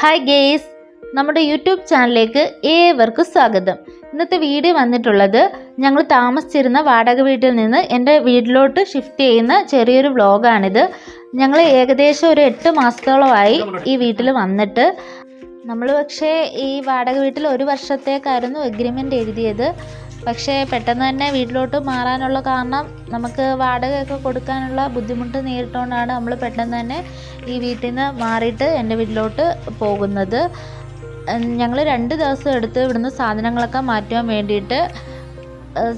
Hi guys നമ്മുടെ YouTube ചാനലിലേക്ക് ഏവർക്കും സ്വാഗതം. ഇന്നത്തെ വീഡിയോ വന്നിട്ടുള്ളത് ഞങ്ങൾ താമസിച്ചിരുന്ന വാടക വീട്ടിൽ നിന്ന് എന്റെ വീട്ടിലോട്ട് ഷിഫ്റ്റ് ചെയ്യുന്ന ചെറിയൊരു വ്ലോഗാണിത് ഞങ്ങൾ ഏകദേശം ഒരു എട്ട് മാസത്തോളമായി ഈ വീട്ടിൽ വന്നിട്ട് നമ്മൾ പക്ഷേ ഈ വാടക വീട്ടിൽ ഒരു വർഷത്തേക്കായിരുന്നു എഗ്രിമെന്റ് എഴുതിയത്. പക്ഷേ പെട്ടെന്ന് തന്നെ വീട്ടിലോട്ട് മാറാനുള്ള കാരണം നമുക്ക് വാടകയൊക്കെ കൊടുക്കാനുള്ള ബുദ്ധിമുട്ട് നേരിട്ടുകൊണ്ടാണ് നമ്മൾ പെട്ടെന്ന് തന്നെ ഈ വീട്ടിൽ നിന്ന് മാറിയിട്ട് എന്റെ വീട്ടിലോട്ട് പോകുന്നത്. ഞങ്ങൾ രണ്ട് ദിവസം എടുത്ത് ഇവിടുന്ന് സാധനങ്ങളൊക്കെ മാറ്റുവാൻ വേണ്ടിയിട്ട്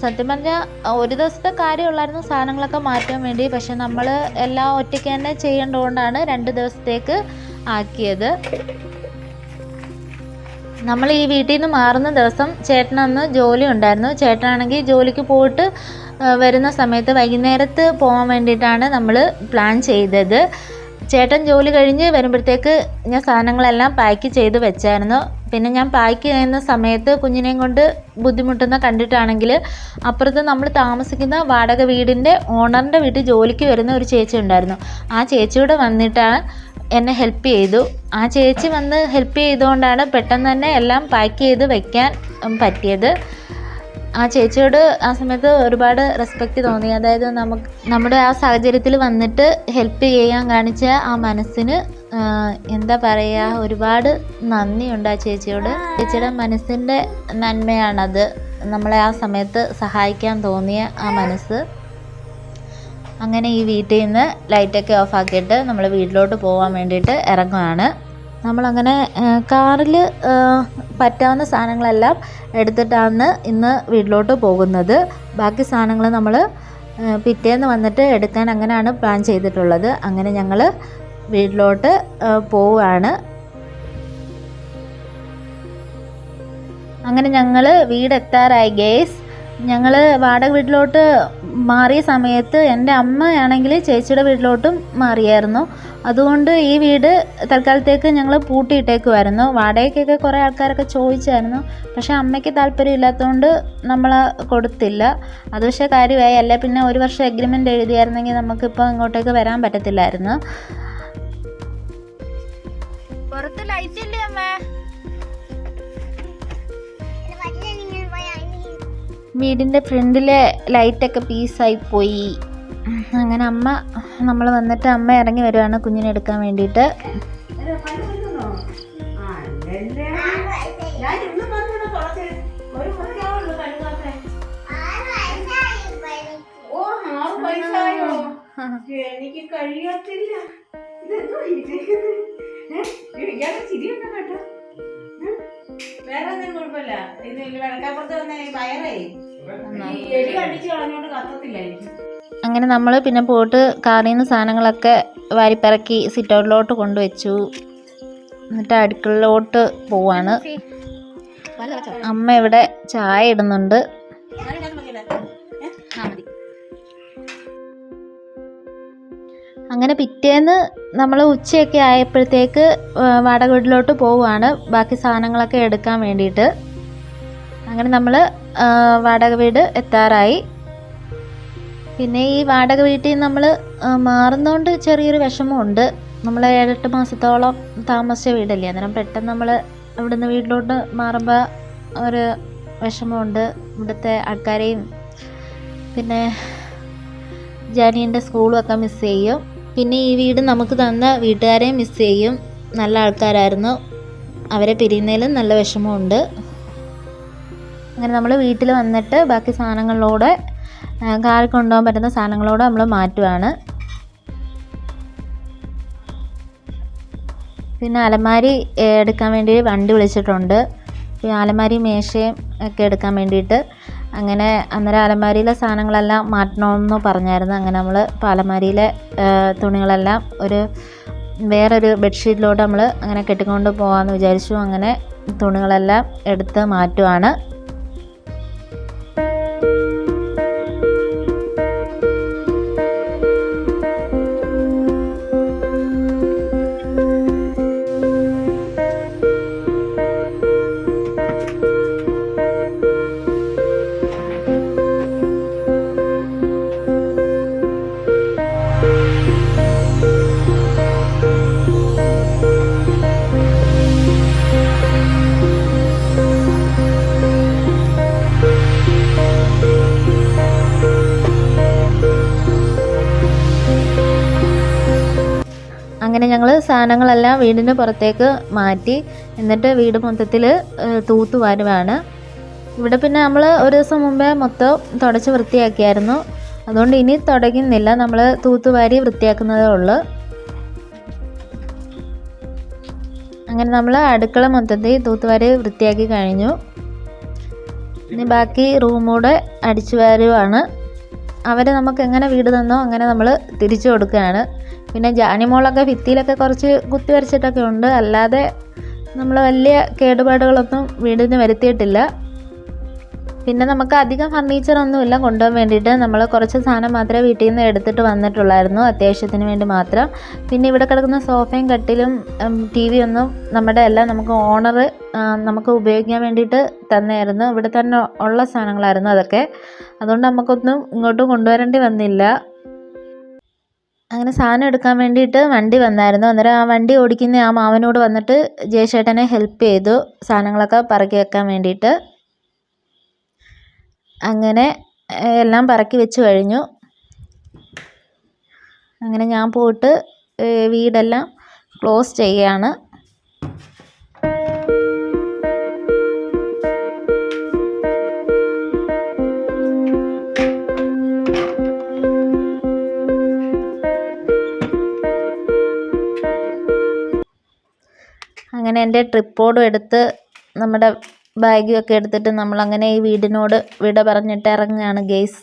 സത്യം പറഞ്ഞാൽ ഒരു ദിവസത്തെ കാര്യമുള്ളായിരുന്നു സാധനങ്ങളൊക്കെ മാറ്റാൻ വേണ്ടി പക്ഷെ നമ്മൾ എല്ലാം ഒറ്റയ്ക്ക് തന്നെ ചെയ്യേണ്ടതുകൊണ്ടാണ് രണ്ട് ദിവസത്തേക്ക് ആക്കിയത്. നമ്മൾ ഈ വീട്ടിൽ നിന്ന് മാറുന്ന ദിവസം ചേട്ടനന്ന് ജോലി ഉണ്ടായിരുന്നു. ചേട്ടനാണെങ്കിൽ ജോലിക്ക് പോയിട്ട് വരുന്ന സമയത്ത് വൈകുന്നേരത്ത് പോകാൻ വേണ്ടിയിട്ടാണ് നമ്മൾ പ്ലാൻ ചെയ്തത്. ചേട്ടൻ ജോലി കഴിഞ്ഞ് വരുമ്പോഴത്തേക്ക് ഞാൻ സാധനങ്ങളെല്ലാം പാക്ക് ചെയ്ത് വെച്ചായിരുന്നു. പിന്നെ ഞാൻ പാക്ക് ചെയ്യുന്ന സമയത്ത് കുഞ്ഞിനെയും കൊണ്ട് ബുദ്ധിമുട്ടുന്ന കണ്ടിട്ടാണെങ്കിൽ അപ്പുറത്ത് നമ്മൾ താമസിക്കുന്ന വാടക വീടിന്റെ ഓണറിന്റെ വീട്ടിൽ ജോലിക്ക് വരുന്ന ഒരു ചേച്ചി ഉണ്ടായിരുന്നു. ആ ചേച്ചിയോട് വന്നിട്ടാണ് എന്നെ ഹെൽപ്പ് ചെയ്തു. ആ ചേച്ചി വന്ന് ഹെൽപ്പ് ചെയ്തുകൊണ്ടാണ് പെട്ടെന്ന് തന്നെ എല്ലാം പാക്ക് ചെയ്ത് വെക്കാൻ പറ്റിയത്. ആ ചേച്ചിയോട് ആ സമയത്ത് ഒരുപാട് റെസ്പെക്റ്റ് തോന്നി. അതായത് നമുക്ക് നമ്മുടെ ആ സാഹചര്യത്തിൽ വന്നിട്ട് ഹെൽപ്പ് ചെയ്യാൻ കാണിച്ച ആ മനസ്സിന് എന്താ പറയുക ഒരുപാട് നന്ദിയുണ്ട് ആ ചേച്ചിയോട്. ചേച്ചിയുടെ മനസ്സിന്റെ നന്മയാണത്. നമ്മളെ ആ സമയത്ത് സഹായിക്കാൻ തോന്നിയ ആ മനസ്സ്. അങ്ങനെ ഈ വീട്ടിൽ നിന്ന് ലൈറ്റൊക്കെ ഓഫാക്കിയിട്ട് നമ്മൾ വീട്ടിലോട്ട് പോകാൻ വേണ്ടിയിട്ട് ഇറങ്ങുകയാണ് നമ്മളങ്ങനെ കാറിൽ പറ്റാവുന്ന സാധനങ്ങളെല്ലാം എടുത്തിട്ടാണ് ഇന്ന് വീട്ടിലോട്ട് പോകുന്നത്. ബാക്കി സാധനങ്ങൾ നമ്മൾ പിറ്റേന്ന് വന്നിട്ട് എടുക്കാൻ അങ്ങനെയാണ് പ്ലാൻ ചെയ്തിട്ടുള്ളത്. അങ്ങനെ ഞങ്ങൾ വീട്ടിലോട്ട് പോവുകയാണ് അങ്ങനെ ഞങ്ങൾ വീടെത്താറായി ഗേസ്. ഞങ്ങൾ വാടക വീട്ടിലോട്ട് മാറിയ സമയത്ത് എന്റെ അമ്മയാണെങ്കിൽ ചേച്ചിയുടെ വീട്ടിലോട്ടും മാറിയായിരുന്നു. അതുകൊണ്ട് ഈ വീട് തൽക്കാലത്തേക്ക് ഞങ്ങൾ പൂട്ടിയിട്ടേക്കുമായിരുന്നു വാടകയ്ക്കൊക്കെ കുറേ ആൾക്കാരൊക്കെ ചോദിച്ചായിരുന്നു. പക്ഷേ അമ്മയ്ക്ക് താല്പര്യം ഇല്ലാത്തതുകൊണ്ട് നമ്മൾ കൊടുത്തില്ല. അത് പക്ഷേ കാര്യമായി. അല്ല പിന്നെ ഒരു വർഷം എഗ്രിമെന്റ് എഴുതിയായിരുന്നെങ്കിൽ നമുക്കിപ്പോൾ ഇങ്ങോട്ടേക്ക് വരാൻ പറ്റത്തില്ലായിരുന്നു. വീടിന്റെ ഫ്രണ്ടിലെ ലൈറ്റൊക്കെ പീസായി പോയി. അങ്ങനെ അമ്മ നമ്മൾ വന്നിട്ട് അമ്മ ഇറങ്ങി വരുവാണ് കുഞ്ഞിനെ എടുക്കാൻ വേണ്ടിയിട്ട്. എനിക്ക് കഴിയത്തില്ല ഇതെന്തോ ഇയാളുടെ ചിരിയൊക്കെ കേട്ടോ? വേറെ ഒന്നും കുഴപ്പമില്ല. ഇത് വിളക്കാപ്പുറത്ത് വന്ന ഈ അങ്ങനെ നമ്മൾ പിന്നെ പോയിട്ട് കാറിൽ നിന്ന് സാധനങ്ങളൊക്കെ വാരിപ്പിറക്കി സിറ്റൗട്ടിലോട്ട് കൊണ്ടുവച്ചു. എന്നിട്ട് അടുക്കളയിലോട്ട് പോവാണ്. അമ്മ ഇവിടെ ചായ ഇടുന്നുണ്ട്. അങ്ങനെ പിറ്റേന്ന് നമ്മൾ ഉച്ചയൊക്കെ ആയപ്പോഴത്തേക്ക് വാടക വീട്ടിലോട്ട് പോവുകയാണ് ബാക്കി സാധനങ്ങളൊക്കെ എടുക്കാൻ വേണ്ടിയിട്ട്. അങ്ങനെ നമ്മൾ വാടക വീട് എത്താറായി. പിന്നെ ഈ വാടക വീട്ടിൽ നമ്മൾ മാറുന്നതുകൊണ്ട് ചെറിയൊരു വിഷമമുണ്ട്. നമ്മൾ ഏഴെട്ട് മാസത്തോളം താമസിച്ച വീടല്ലേ? അന്നേരം പെട്ടെന്ന് നമ്മൾ ഇവിടുന്ന് വീട്ടിലോട്ട് മാറുമ്പോൾ ഒരു വിഷമമുണ്ട്. ഇവിടുത്തെ ആൾക്കാരെയും പിന്നെ ജാനീന്റെ സ്കൂളും ഒക്കെ മിസ് ചെയ്യും. പിന്നെ ഈ വീട് നമുക്ക് തന്ന വീട്ടുകാരെയും മിസ് ചെയ്യും. നല്ല ആൾക്കാരായിരുന്നു. അവരെ പിരിയുന്നതിലും നല്ല വിഷമമുണ്ട്. അങ്ങനെ നമ്മൾ വീട്ടിൽ വന്നിട്ട് ബാക്കി സാധനങ്ങളിലൂടെ കാറിൽ കൊണ്ടുപോകാൻ പറ്റുന്ന സാധനങ്ങളോടെ നമ്മൾ മാറ്റുവാണ്. പിന്നെ അലമാരി എടുക്കാൻ വേണ്ടി വണ്ടി വിളിച്ചിട്ടുണ്ട്. പിന്നെ അലമാരി മേശയും ഒക്കെ എടുക്കാൻ വേണ്ടിയിട്ട്. അങ്ങനെ അന്നേരം അലമാരിയിലെ സാധനങ്ങളെല്ലാം മാറ്റണമെന്ന് പറഞ്ഞായിരുന്നു. അങ്ങനെ നമ്മൾ ഇപ്പോൾ അലമാരിയിലെ തുണികളെല്ലാം ഒരു വേറൊരു ബെഡ്ഷീറ്റിലോട്ട് നമ്മൾ അങ്ങനെ കെട്ടിക്കൊണ്ട് പോകാമെന്ന് വിചാരിച്ചു. അങ്ങനെ തുണികളെല്ലാം എടുത്ത് മാറ്റുവാണ്. അങ്ങനെ ഞങ്ങൾ സാധനങ്ങളെല്ലാം വീടിന് പുറത്തേക്ക് മാറ്റി എന്നിട്ട് വീട് മൊത്തത്തിൽ തൂത്തു വരുവാണ് ഇവിടെ പിന്നെ നമ്മൾ ഒരു ദിവസം മുമ്പേ മൊത്തം തുടച്ച് വൃത്തിയാക്കിയായിരുന്നു. അതുകൊണ്ട് ഇനി തുടങ്ങുന്നില്ല നമ്മൾ തൂത്തുവാരി വൃത്തിയാക്കുന്നതേ ഉള്ളൂ. അങ്ങനെ നമ്മൾ അടുക്കള മൊത്തത്തിൽ തൂത്തുവാരി വൃത്തിയാക്കി കഴിഞ്ഞു. ഇനി ബാക്കി റൂമൂടെ അടിച്ചു വാരുവാണ് അവരെ നമുക്ക് എങ്ങനെ വീട് തന്നോ അങ്ങനെ നമ്മൾ തിരിച്ചു കൊടുക്കുകയാണ്. പിന്നെ ജാനിമോളൊക്കെ ഭിത്തിയിലൊക്കെ കുറച്ച് കുത്തി വരച്ചിട്ടൊക്കെ ഉണ്ട്. അല്ലാതെ നമ്മൾ വലിയ കേടുപാടുകളൊന്നും വീടിന് വരുത്തിയിട്ടില്ല. പിന്നെ നമുക്ക് അധികം ഫർണിച്ചറൊന്നുമില്ല കൊണ്ടുപോകാൻ വേണ്ടിയിട്ട്. നമ്മൾ കുറച്ച് സാധനം മാത്രമേ വീട്ടിൽ നിന്ന് എടുത്തിട്ട് വന്നിട്ടുള്ളായിരുന്നു അത്യാവശ്യത്തിന് വേണ്ടി മാത്രം. പിന്നെ ഇവിടെ കിടക്കുന്ന സോഫയും കട്ടിലും ടി വി ഒന്നും നമ്മുടെ എല്ലാം നമുക്ക് ഓണർ നമുക്ക് ഉപയോഗിക്കാൻ വേണ്ടിയിട്ട് തന്നെയായിരുന്നു. ഇവിടെ തന്നെ ഉള്ള സാധനങ്ങളായിരുന്നു അതൊക്കെ. അതുകൊണ്ട് നമുക്കൊന്നും ഇങ്ങോട്ട് കൊണ്ടുവരേണ്ടി വന്നില്ല. അങ്ങനെ സാധനം എടുക്കാൻ വേണ്ടിയിട്ട് വണ്ടി വന്നായിരുന്നു. അന്നേരം ആ വണ്ടി ഓടിക്കുന്ന ആ മാവനോട് വന്നിട്ട് ജയശേട്ടനെ ഹെൽപ്പ് ചെയ്തു സാധനങ്ങളൊക്കെ പറക്കി വെക്കാൻ വേണ്ടിയിട്ട്. അങ്ങനെ എല്ലാം പറക്കി വെച്ച് കഴിഞ്ഞു. അങ്ങനെ ഞാൻ പോയിട്ട് വീടെല്ലാം ക്ലോസ് ചെയ്യുകയാണ് അങ്ങനെ എന്റെ ട്രിപ്പോടും എടുത്ത് നമ്മുടെ ബാഗും ഒക്കെ എടുത്തിട്ട് നമ്മൾ അങ്ങനെ ഈ വീടിനോട് വിട പറഞ്ഞിട്ട് ഇറങ്ങുകയാണ് ഗെയ്സ്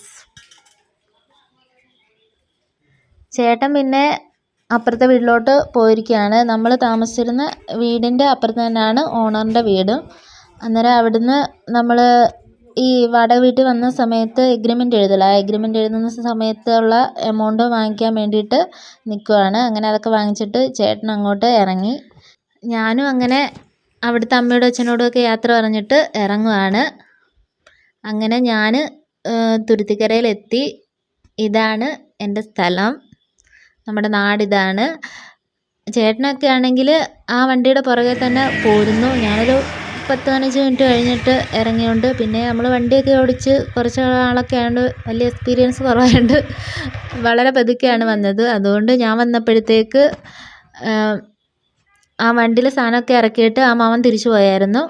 ചേട്ടൻ പിന്നെ അപ്പുറത്തെ വീട്ടിലോട്ട് പോയിരിക്കുകയാണ്. നമ്മൾ താമസിച്ചിരുന്ന വീടിന്റെ അപ്പുറത്ത് തന്നെയാണ് ഓണറിന്റെ വീട്. അന്നേരം അവിടുന്ന് നമ്മൾ ഈ വാടക വീട്ടിൽ വന്ന സമയത്ത് എഗ്രിമെന്റ് എഴുതല. ആ എഗ്രിമെന്റ് എഴുതുന്ന സമയത്തുള്ള എമൗണ്ട് വാങ്ങിക്കാൻ വേണ്ടിയിട്ട് നിൽക്കുകയാണ് അങ്ങനെ അതൊക്കെ വാങ്ങിച്ചിട്ട് ചേട്ടൻ അങ്ങോട്ട് ഇറങ്ങി. ഞാനും അങ്ങനെ അവിടുത്തെ അമ്മയോടും അച്ഛനോടും ഒക്കെ യാത്ര പറഞ്ഞിട്ട് ഇറങ്ങുവാണ്. അങ്ങനെ ഞാൻ തുരുത്തിക്കരയിലെത്തി. ഇതാണ് എന്റെ സ്ഥലം. നമ്മുടെ നാടിതാണ്. ചേട്ടനൊക്കെ ആണെങ്കിൽ ആ വണ്ടിയുടെ പുറകെ തന്നെ പോരുന്നു. ഞാനൊരു പത്ത് പതിനഞ്ച് മിനിറ്റ് കഴിഞ്ഞിട്ട് ഇറങ്ങിയോണ്ട് പിന്നെ നമ്മൾ വണ്ടിയൊക്കെ ഓടിച്ച് കുറച്ച് ആളൊക്കെ ആയതുകൊണ്ട് വലിയ എക്സ്പീരിയൻസ് കുറവായതുകൊണ്ട് വളരെ പതുക്കെയാണ് വന്നത്. അതുകൊണ്ട് ഞാൻ വന്നപ്പോഴത്തേക്ക് ആ വണ്ടിയിൽ സാധനമൊക്കെ ഇറക്കിയിട്ട് ആ മാമൻ തിരിച്ചു പോയായിരുന്നു.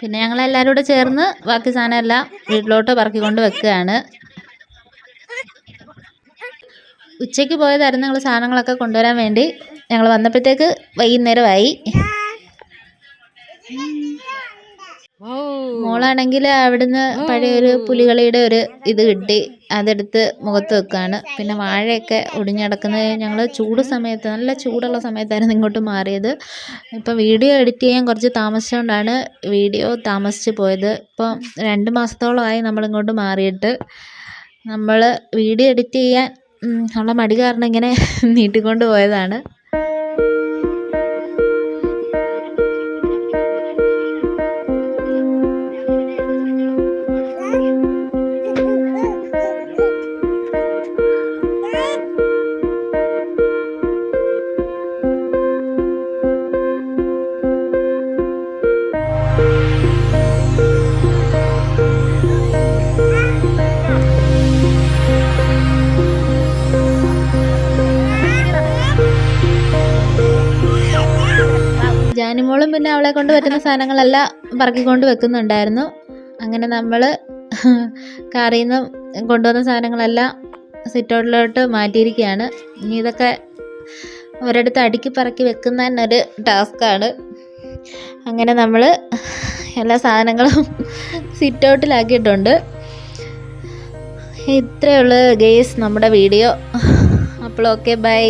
പിന്നെ ഞങ്ങൾ എല്ലാവരും കൂടെ ചേർന്ന് ബാക്കി സാധനം എല്ലാം വീട്ടിലോട്ട് പറക്കിക്കൊണ്ട് വെക്കുകയാണ്. ഉച്ചയ്ക്ക് പോയതായിരുന്നു ഞങ്ങൾ സാധനങ്ങളൊക്കെ കൊണ്ടുവരാൻ വേണ്ടി. ഞങ്ങൾ വന്നപ്പോഴത്തേക്ക് വൈകുന്നേരമായി. മോളാണെങ്കിൽ അവിടുന്ന് പഴയൊരു പുലികളിയുടെ ഒരു ഇത് കിട്ടി. അതെടുത്ത് മുഖത്ത് വെക്കുകയാണ് പിന്നെ വാഴയൊക്കെ ഒടിഞ്ഞടക്കുന്നത് ഞങ്ങൾ ചൂട് സമയത്ത് നല്ല ചൂടുള്ള സമയത്തായിരുന്നു ഇങ്ങോട്ട് മാറിയത്. ഇപ്പം വീഡിയോ എഡിറ്റ് ചെയ്യാൻ കുറച്ച് താമസിച്ചുകൊണ്ടാണ് വീഡിയോ താമസിച്ച് പോയത്. ഇപ്പം രണ്ട് മാസത്തോളമായി നമ്മളിങ്ങോട്ട് മാറിയിട്ട്. നമ്മൾ വീഡിയോ എഡിറ്റ് ചെയ്യാൻ നമ്മളെ മടി കാരണം ഇങ്ങനെ നീട്ടിക്കൊണ്ട് പോയതാണ്. ജാനിമോളും പിന്നെ അവളെ കൊണ്ട് പറ്റുന്ന സാധനങ്ങളെല്ലാം പറക്കിക്കൊണ്ട് വെക്കുന്നുണ്ടായിരുന്നു. അങ്ങനെ നമ്മൾ കാറിൽ നിന്ന് കൊണ്ടുവന്ന സാധനങ്ങളെല്ലാം സിറ്റൗട്ടിലോട്ട് മാറ്റിയിരിക്കുകയാണ്. ഇനി ഇതൊക്കെ ഒരിടത്ത് അടുക്കി പറക്കി വെക്കുന്ന തന്നെ ഒരു ടാസ്ക്കാണ് അങ്ങനെ നമ്മൾ എല്ലാ സാധനങ്ങളും സിറ്റൗട്ടിലാക്കിയിട്ടുണ്ട്. ഇത്രയുള്ള ഗെയ്സ് നമ്മുടെ വീഡിയോ അപ്പോൾ ഓക്കെ ബൈ